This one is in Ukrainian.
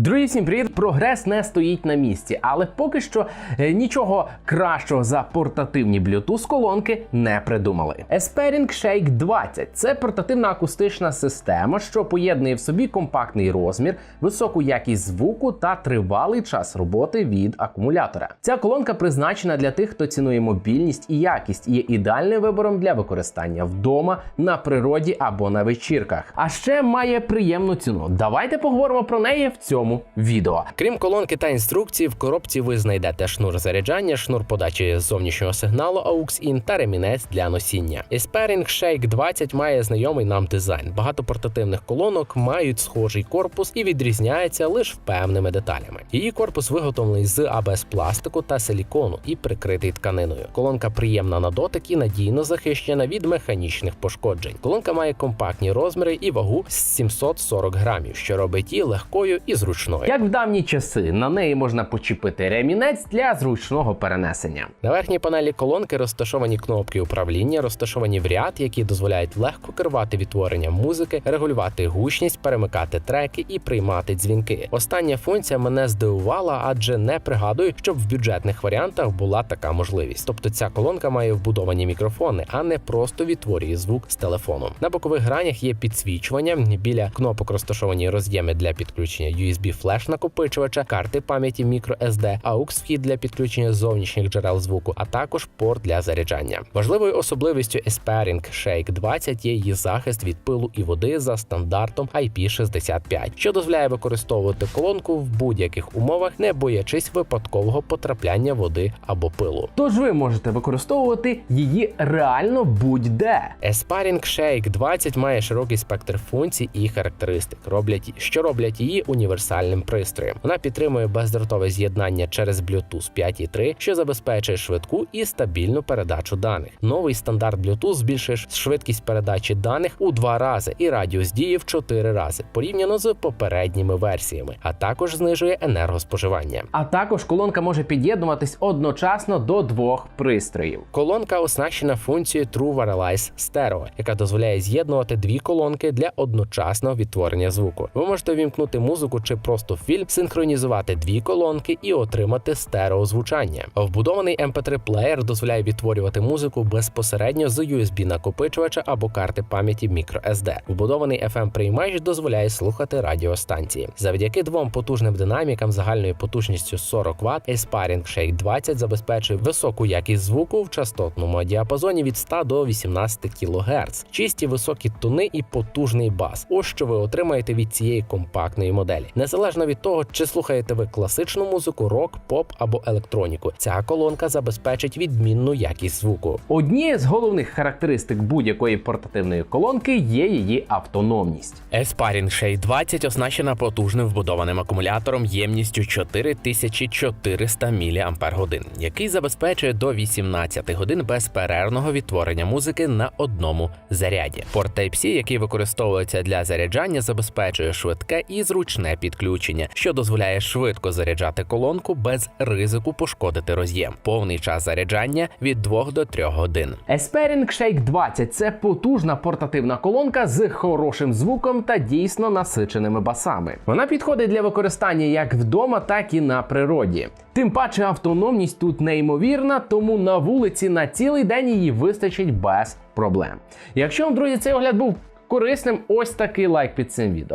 Друзі, всім привіт! Прогрес не стоїть на місці, але поки що е, нічого кращого за портативні Bluetooth колонки не придумали. Espering Shake 20 це портативна акустична система, що поєднує в собі компактний розмір, високу якість звуку та тривалий час роботи від акумулятора. Ця колонка призначена для тих, хто цінує мобільність і якість, і є ідеальним вибором для використання вдома, на природі або на вечірках. А ще має приємну ціну. Давайте поговоримо про неї в цьому відео. Крім колонки та інструкції, в коробці ви знайдете шнур заряджання, шнур подачі зовнішнього сигналу AUX-IN та ремінець для носіння. Espering Shake 20 має знайомий нам дизайн. Багато портативних колонок мають схожий корпус і відрізняється лише певними деталями. Її корпус виготовлений з АБС пластику та силікону і прикритий тканиною. Колонка приємна на дотик і надійно захищена від механічних пошкоджень. Колонка має компактні розміри і вагу з 740 грамів, що робить її легкою і зручною. Як в давні часи, на неї можна почепити ремінець для зручного перенесення. На верхній панелі колонки розташовані кнопки управління, розташовані в ряд, які дозволяють легко керувати відтворенням музики, регулювати гучність, перемикати треки і приймати дзвінки. Остання функція мене здивувала, адже не пригадую, щоб в бюджетних варіантах була така можливість. Тобто ця колонка має вбудовані мікрофони, а не просто відтворює звук з телефону. На бокових гранях є підсвічування. Біля кнопок розташовані роз'єми для підключення USB флеш накопичувача, карти пам'яті microSD, AUX вхід для підключення зовнішніх джерел звуку, а також порт для заряджання. Важливою особливістю Espering Shake 20 є її захист від пилу і води за стандартом IP65, що дозволяє використовувати колонку в будь-яких умовах, не боячись випадкового потрапляння води або пилу. Тож ви можете використовувати її реально будь-де. Espering Shake 20 має широкий спектр функцій і характеристик, роблять що роблять її універсальним пристроєм. Вона підтримує бездротове з'єднання через Bluetooth 5.3, що забезпечує швидку і стабільну передачу даних. Новий стандарт Bluetooth збільшує швидкість передачі даних у два рази і радіус дії в чотири рази порівняно з попередніми версіями, а також знижує енергоспоживання. А також колонка може під'єднуватись одночасно до двох пристроїв. Колонка оснащена функцією True Wireless Stereo, яка дозволяє з'єднувати дві колонки для одночасного відтворення звуку. Ви можете увімкнути музику чи просто фільм, синхронізувати дві колонки і отримати стереозвучання. Вбудований MP3 плеєр дозволяє відтворювати музику безпосередньо з USB накопичувача або карти пам'яті microSD. Вбудований FM приймач дозволяє слухати радіостанції. Завдяки двом потужним динамікам загальною потужністю 40 Вт, Aspiring Shake 20 забезпечує високу якість звуку в частотному діапазоні від 100 до 18 кГц, чисті високі тони і потужний бас. Ось що ви отримаєте від цієї компактної моделі. Незалежно від того, чи слухаєте ви класичну музику, рок, поп або електроніку, ця колонка забезпечить відмінну якість звуку. Однією з головних характеристик будь-якої портативної колонки є її автономність. Aspiring Shake 20 оснащена потужним вбудованим акумулятором ємністю 4400 мАч, який забезпечує до 18 годин безперервного відтворення музики на одному заряді. Порт Type-C, який використовується для заряджання, забезпечує швидке і зручне підключення, що дозволяє швидко заряджати колонку без ризику пошкодити роз'єм. Повний час заряджання від 2 до 3 годин. Espering Shake 20 це потужна портативна колонка з хорошим звуком та дійсно насиченими басами. Вона підходить для використання як вдома, так і на природі. Тим паче автономність тут неймовірна, тому на вулиці на цілий день її вистачить без проблем. Якщо вам, друзі, цей огляд був корисним, ось такий лайк під цим відео.